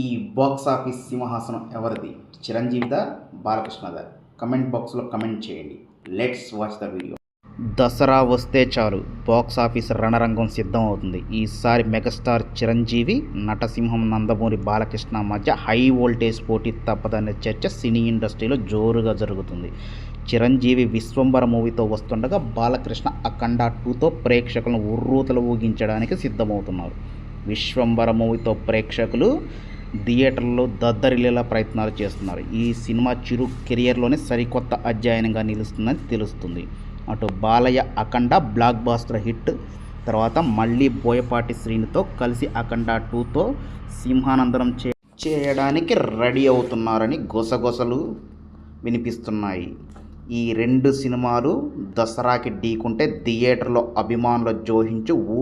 ఈ box office సింహాసనం ఎవరిది? చిరంజీవిదా బాలకృష్ణదా కమెంట్ బాక్స్లో కమెంట్ చేయండి. Let's watch the video Dasara వస్తే చాలు బాక్స్ ఆఫీస్ రణరంగం సిద్ధం అవుతుంది ఈసారి మెగాస్టార్ చిరంజీవి నటసింహం నందమూరి బాలకృష్ణ మధ్య హై వోల్టేజ్ పోటీ తప్పదనే చర్చ సినీ ఇండస్ట్రీలో జోరుగా జరుగుతుంది. చిరంజీవి విశ్వంబర మూవీతో వస్తుండగా బాలకృష్ణ అఖండ టూతో ప్రేక్షకులను ఉర్రూతలు ఊగించడానికి సిద్ధమవుతున్నారు. విశ్వంబర మూవీతో ప్రేక్షకులు థియేటర్లో దద్దరిల్లేలా ప్రయత్నాలు చేస్తున్నారు. ఈ సినిమా చిరు కెరియర్లోనే సరికొత్త అధ్యయనంగా నిలుస్తుందని తెలుస్తుంది. అటు Balayya Akhanda blockbuster hit తర్వాత మళ్ళీ బోయపాటి శ్రీనితో కలిసి అఖండ టూతో సింహానందనం చే చేయడానికి రెడీ అవుతున్నారని గొసగొసలు వినిపిస్తున్నాయి. ఈ రెండు సినిమాలు దసరాకి ఢీకుంటే థియేటర్లో అభిమానుల జోహించు ఊ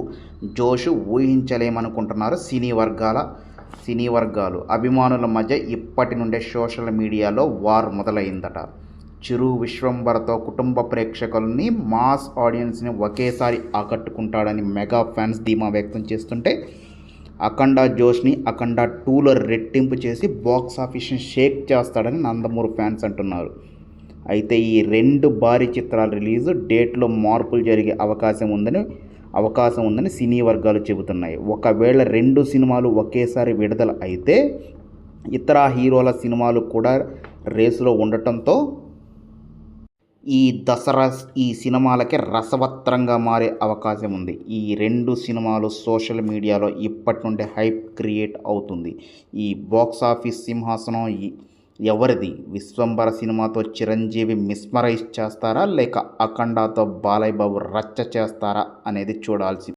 జోషు ఊహించలేమనుకుంటున్నారు సినీ వర్గాల సినీ వర్గాలు అభిమానుల మధ్య ఇప్పటి నుండే సోషల్ మీడియాలో వార్ మొదలైందట. చిరు విశ్వంబరతో కుటుంబ ప్రేక్షకుల్ని మాస్ ఆడియన్స్ని ఒకేసారి ఆకట్టుకుంటాడని మెగా ఫ్యాన్స్ ధీమా వ్యక్తం చేస్తుంటే అఖండ జోష్ని అఖండ టూలో రెట్టింపు చేసి బాక్స్ ఆఫీస్ని షేక్ చేస్తాడని నందమూరి ఫ్యాన్స్ అంటున్నారు. అయితే ఈ రెండు భారీ చిత్రాల రిలీజ్ డేట్లో మార్పులు జరిగే అవకాశం ఉందని అవకాశం ఉందని సినీ వర్గాలు చెబుతున్నాయి. ఒకవేళ రెండు సినిమాలు ఒకేసారి విడుదల అయితే ఇతర హీరోల సినిమాలు కూడా రేసులో ఉండటంతో ఈ దసరా ఈ సినిమాలకి రసవత్రంగా మారే అవకాశం ఉంది. ఈ రెండు సినిమాలు సోషల్ మీడియాలో ఇప్పటి నుండి హైప్ క్రియేట్ అవుతుంది. ఈ బాక్స్ ఆఫీస్ సింహాసనం ఈ- ఎవరిది? విశ్వంబర సినిమాతో చిరంజీవి మిస్మరైజ్ చేస్తారా? లేక అఖండాతో బాలయ్య బాబు రచ్చ చేస్తారా? అనేది చూడాల్సి